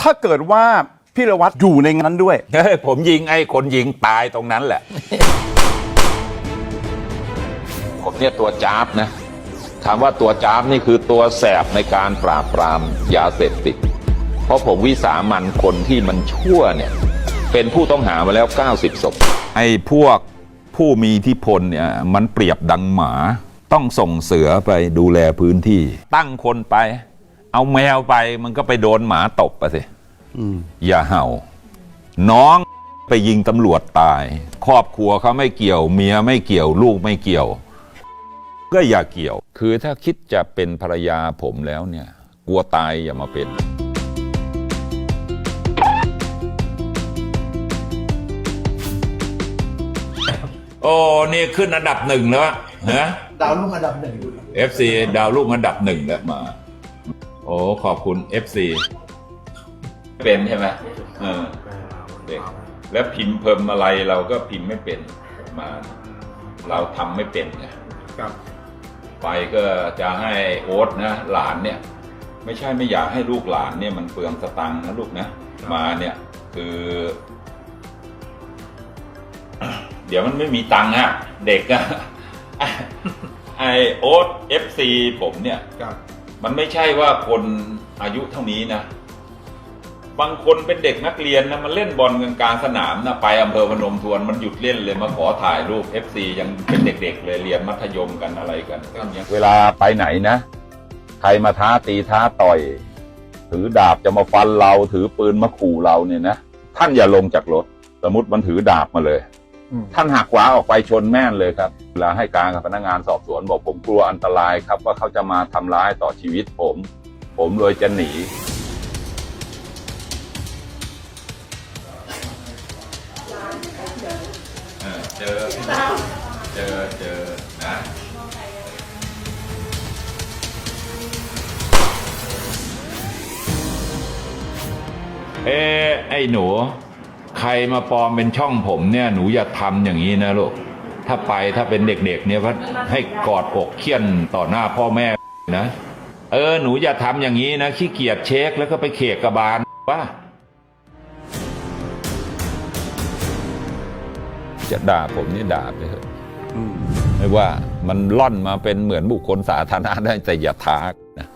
ถ้าเกิดว่าพี่รวัตรอยู่ในนั้นด้วย เฮ้ยผมยิงไอ้คนยิงตายตรงนั้นแหละ ผมเนี่ยตัวจ้าบนะ ถามว่าตัวจ้าบนี่คือตัวแสบในการปราบปรามยาเสพติด เพราะผมวิสามันคนที่มันชั่วเนี่ย เป็นผู้ต้องหามาแล้ว 90ศพ ไอ้พวกผู้มีอิทธิพลเนี่ยมันเปรียบดังหมา ต้องส่งเสือไปดูแลพื้นที่ ตั้งคนไป เอาแมวไปมันก็ไปโดนหมาตบไปสิอย่าเห่า น้องไปยิงตำรวจตาย ครอบครัวเขาไม่เกี่ยว เมียไม่เกี่ยว ลูกไม่เกี่ยว ก็อย่าเกี่ยว คือถ้าคิดจะเป็นภรรยาผมแล้วเนี่ย กลัวตายอย่ามาเป็นโอ้นี่ขึ้นอันดับหนึ่งแล้วนะดาวรุ่งอันดับหนึ่ง FC ดาวลูกอันดับหนึ่งแล้วมาโอ้ขอบคุณ FC เป็นใช่ไหมเออเด็กแล้วพิมพ์เพิ่มอะไรเราก็พิมพ์ไม่เป็นมา เราทำไม่เป็นไงครับไปก็จะให้โอ๊ตนะหลานเนี่ย ไม่ใช่ไม่อยากให้ลูกหลานเนี่ยมันเปลืองสตังค์นะลูกนะมาเนี่ยคือ เดี๋ยวมันไม่มีตังค์อะเด็กอะไอโอ๊ตเอฟซีผมเนี่ยครับ มันไม่ใช่ว่าคนอายุเท่านี้นะ บางคนเป็นเด็กนักเรียนนะมันเล่นบอลกันกลางสนามนะไปอำเภอพนมทวนมันหยุดเล่นเลยมาขอถ่ายรูป FC ยังเป็นเด็ก ๆ เลยเรียนมัธยมกันอะไรกันเวลาไปไหนนะ ใครมาท้าตีท้าต่อย ถือดาบจะมาฟันเราถือปืนมาขู่เราเนี่ยนะ ท่านอย่าลงจากรถ สมมติมันถือดาบมาเลย ท่านหักขวาออกไปชนแม่นเลยครับเวลาให้การกับพนักงานสอบสวนบอกผมกลัวอันตรายครับ ว่าเขาจะมาทำร้ายต่อชีวิตผม ผมเลยจะหนีเออเจอเจอเจอนะเอ้ไอ้หนู ใครมาปลอมเป็นช่องผมเนี่ยหนูอย่าทำอย่างนี้นะลูก ถ้าไปถ้าเป็นเด็กๆเนี่ยว่าให้กอดอกเคี่ยนต่อหน้าพ่อแม่นะ เออหนูอย่าทำอย่างนี้นะขี้เกียจเช็คแล้วก็ไปเขกกระบาลว่าจะด่าผมนี่ด่าไปเถอะไม่ว่ามันล่อนมาเป็นเหมือนบุคคลสาธารณะได้แต่อย่าท้านะ